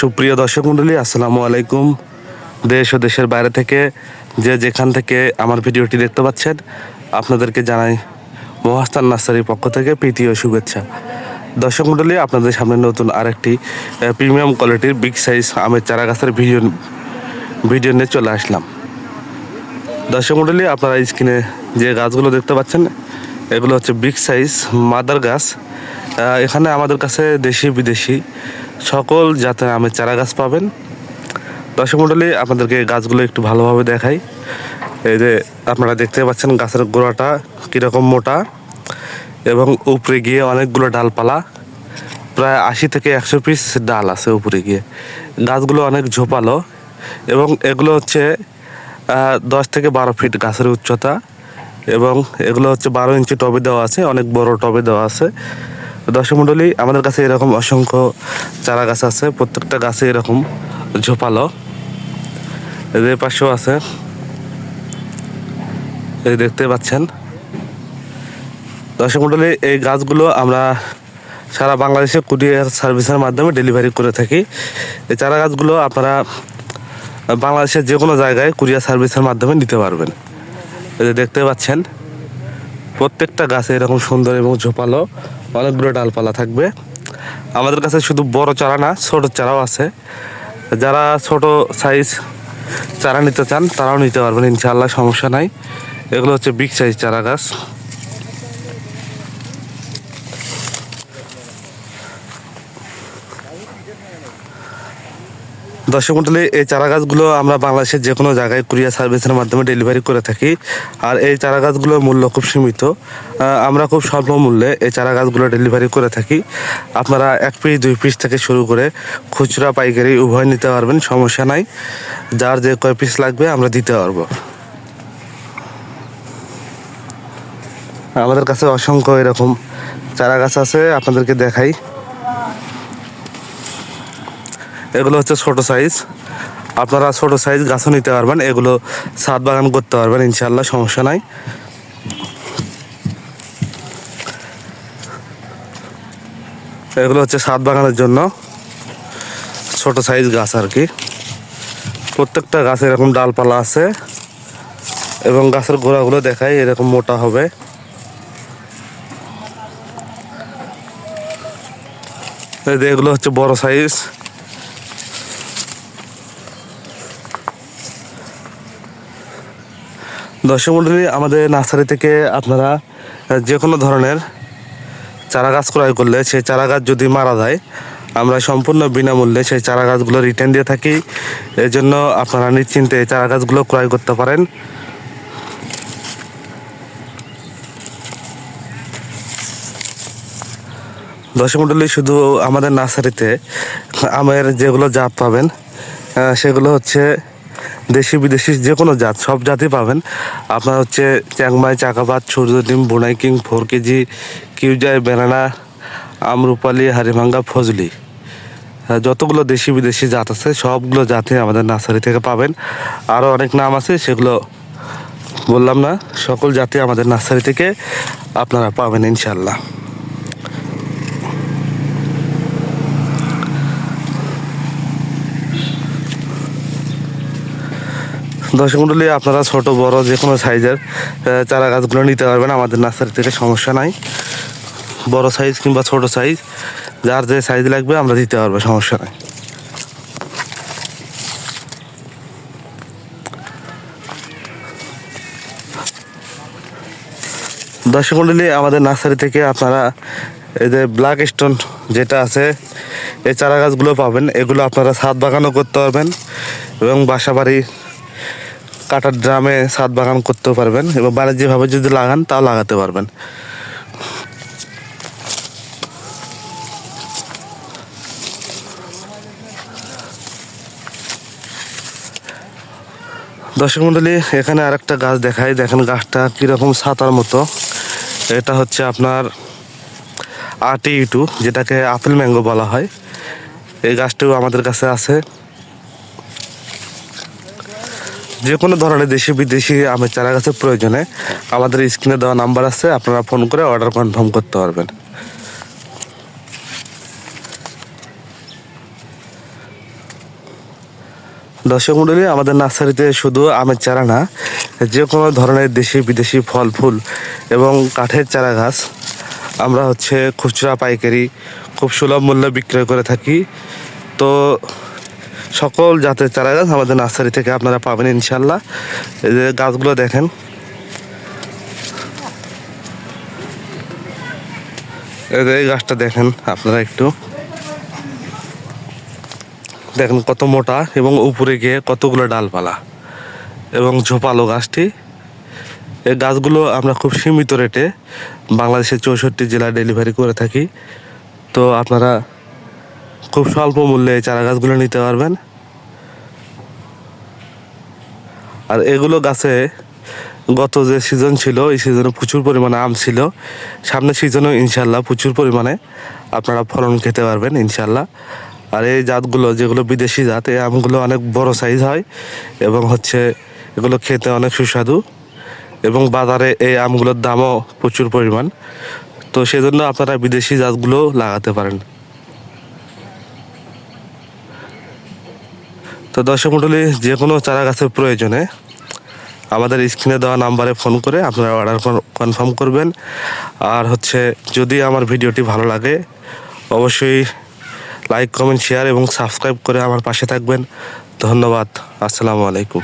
সুপ্রিয় দর্শক মণ্ডলী, আসসালামু আলাইকুম। দেশ ও দেশের বাইরে থেকে যে যেখান থেকে আমার ভিডিওটি দেখতে পাচ্ছেন, আপনাদেরকে জানাই মহাস্তান নার্সারির পক্ষ থেকে প্রীতি ও শুভেচ্ছা। দর্শক মণ্ডলী, আপনাদের সামনে নতুন আরেকটি প্রিমিয়াম কোয়ালিটির বিগ সাইজ আমের চারা গাছের ভিডিও ভিডিও নিয়ে চলে আসলাম। দর্শক মণ্ডলী, আপনারা স্ক্রিনে যে গাছগুলো দেখতে পাচ্ছেন, এগুলো হচ্ছে বিগ সাইজ মাদার গাছ। এখানে আমাদের কাছে দেশি বিদেশি সকল জাতের আমের চারা গাছ পাবেন। দর্শক মণ্ডলী, আপনাদেরকে গাছগুলো একটু ভালোভাবে দেখাই। এই যে আপনারা দেখতে পাচ্ছেন গাছের গোড়াটা কীরকম মোটা এবং উপরে গিয়ে অনেকগুলো ডালপালা। প্রায় আশি থেকে একশো পিস ডাল আছে উপরে গিয়ে। গাছগুলো অনেক ঝোপালো এবং এগুলো হচ্ছে দশ থেকে বারো ফিট গাছের উচ্চতা এবং এগুলো হচ্ছে বারো ইঞ্চি টবে দেওয়া আছে, অনেক বড় টবে দেওয়া আছে। দর্শক মণ্ডলী আমাদের কাছে এরকম অসংখ্য চারা গাছ আছে, প্রত্যেকটা গাছে এরকম ঝোপালো। এদের পাশেও আছে। এই দেখতে পাচ্ছেন। দর্শক মণ্ডলী এই গাছগুলো আমরা সারা বাংলাদেশে কুরিয়ার সার্ভিসের মাধ্যমে ডেলিভারি করে থাকি। এই চারা গাছগুলো আপনারা বাংলাদেশের যে কোনো জায়গায় কুরিয়ার সার্ভিসের মাধ্যমে নিতে পারবেন। দেখতে পাচ্ছেন। প্রত্যেকটা গাছে এরকম সুন্দর এবং ঝোপালো অনেকগুলো ডালপালা থাকবে। আমাদের কাছে শুধু বড় চারা না, ছোট চারাও আছে। যারা ছোট সাইজ চারা নিতে চান, তারাও নিতে পারবেন, ইনশাআল্লাহ সমস্যা নাই। এগুলো হচ্ছে বিগ সাইজ চারা গাছ। দর্শক মন্ডলী, এই চারা গাছগুলো আমরা বাংলাদেশের যে কোনো জায়গায় কুরিয়ার সার্ভিসের মাধ্যমে ডেলিভারি করে থাকি। আর এই চারা গাছগুলোর মূল্য খুব সীমিত। আমরা খুব স্বল্প মূল্যে এই চারা গাছগুলো ডেলিভারি করে থাকি। আপনারা এক পিস, দুই পিস থেকে শুরু করে খুচরা, পাইকারি উভয় নিতে পারবেন, সমস্যা নাই। যার যে কয় পিস লাগবে আমরা দিতে পারব। আমাদের কাছে অসংখ্য এরকম চারা গাছ আছে, আপনাদেরকে দেখাই। এগুলো হচ্ছে ছোট সাইজ আপনারা ছোট সাইজ গাছও নিতে পারবেন, এগুলো ছাদ বাগান করতে পারবেন ইনশাল্লাহ সমস্যা নাই। এগুলো হচ্ছে ছাদ বাগানের জন্য ছোট সাইজ গাছ আর কি। প্রত্যেকটা গাছে এরকম ডালপালা আছে এবং গাছের গোড়াগুলো দেখাই এরকম মোটা হবে। এগুলো হচ্ছে বড় সাইজ দর্শক মন্ডলী, আমাদের নার্সারি থেকে আপনারা যে কোনো ধরনের চারা গাছ ক্রয় করলে সেই চারা গাছ যদি মারা যায়, আমরা সম্পূর্ণ বিনামূল্যে সেই চারা গাছগুলো রিটার্ন দিয়ে থাকি। এই জন্য আপনারা নিশ্চিন্তে এই চারা গাছগুলো ক্রয় করতে পারেন। দর্শক মন্ডলী, শুধু আমাদের নার্সারিতে আমের যেগুলো জাত পাবেন সেগুলো হচ্ছে দেশি বিদেশি যে কোনো জাত সব জাতই পাবেন। আপনার হচ্ছে চ্যাংমাই চাকাপাত সূর্যডিম বোনাই কিং ফোর কেজি কিউজাই বেনানা আমরুপালি হারিভাঙ্গা ফজলি। আহ, যতগুলো দেশি বিদেশি জাত আছে সবগুলো জাতই আমাদের নার্সারি থেকে পাবেন। আরও অনেক নাম আছে সেগুলো বললাম না সকল জাতি আমাদের নার্সারি থেকে আপনারা পাবেন ইনশাল্লাহ দর্শক মন্ডলী, আপনারা ছোট, বড় যে কোনো সাইজের চারা গাছগুলো নিতে পারবেন। আমাদের নার্সারি থেকে সমস্যা নাই। বড় সাইজ কিংবা ছোট সাইজ যার যে সাইজ লাগবে আমরা দিতে পারব, সমস্যা নাই। দর্শক মন্ডলী, আমাদের নার্সারি থেকে আপনারা এই যে ব্ল্যাক স্টোন যেটা আছে, এই চারা গাছগুলো পাবেন। এগুলো আপনারা ছাদ বাগানও করতে পারবেন এবং বাসা বাড়ি কাটার ড্রামে ছাদ বাগান করতে পারবেন এবং বাণিজ্যিকভাবে যদি লাগান, তাও লাগাতে পারবেন। দর্শক মন্ডলী, এখানে আরেকটা গাছ দেখাই। দেখেন গাছটা কীরকম ছাতার মতো। এটা হচ্ছে আপনার আটি ইটু যেটাকে আপেল ম্যাঙ্গো বলা হয়। এই গাছটিও আমাদের কাছে আছে। যে কোনো ধরনের দেশি বিদেশি আমের চারা গাছের প্রয়োজনে আমাদের স্ক্রিনে দেওয়া নাম্বার আছে, আপনারা ফোন করে অর্ডার কনফার্ম করতে পারবেন। দর্শক মন্ডলী, আমাদের নার্সারিতে শুধু আমের চারা না, যে কোনো ধরনের দেশি বিদেশি ফল, ফুল এবং কাঠের চারা গাছ আমরা হচ্ছে খুচরা পাইকারি খুব সুলভ মূল্যে বিক্রয় করে থাকি। তো সকল জাতের চারা গাছ আমাদের নার্সারি থেকে আপনারা পাবেন ইনশাল্লাহ এই যে গাছগুলো দেখেন। এই গাছটা দেখেন আপনারা একটু। দেখেন কত মোটা এবং উপরে গিয়ে কতগুলো ডালপালা এবং ঝোপালো গাছটি। এই গাছগুলো আমরা খুব সীমিত রেটে বাংলাদেশের চৌষট্টি জেলায় ডেলিভারি করে থাকি। তো আপনারা খুব স্বল্প মূল্যে এই চারা গাছগুলো নিতে পারবেন। আর এগুলো গাছে গত যে সিজন ছিল, এই সিজনে প্রচুর পরিমাণে আম ছিল। সামনের সিজনেও ইনশাল্লাহ প্রচুর পরিমাণে আপনারা ফলন খেতে পারবেন ইনশাল্লাহ আর এই জাতগুলো, যেগুলো বিদেশি জাত, এই আমগুলো অনেক বড় সাইজ হয় এবং হচ্ছে এগুলো খেতে অনেক সুস্বাদু। এবং বাজারে এই আমগুলোর দামও প্রচুর পরিমাণ। তো সেজন্য আপনারা বিদেশি জাতগুলো লাগাতে পারেন। তো দর্শক মণ্ডলী যে কোনো চারা গাছের প্রয়োজনে আমাদের স্ক্রিনে দেওয়া নাম্বারে ফোন করে আপনারা অর্ডার কনফার্ম করবেন। আর হচ্ছে, যদি আমার ভিডিওটি ভালো লাগে, অবশ্যই লাইক, কমেন্ট, শেয়ার এবং সাবস্ক্রাইব করে আমার পাশে থাকবেন। ধন্যবাদ। আসসালামু আলাইকুম।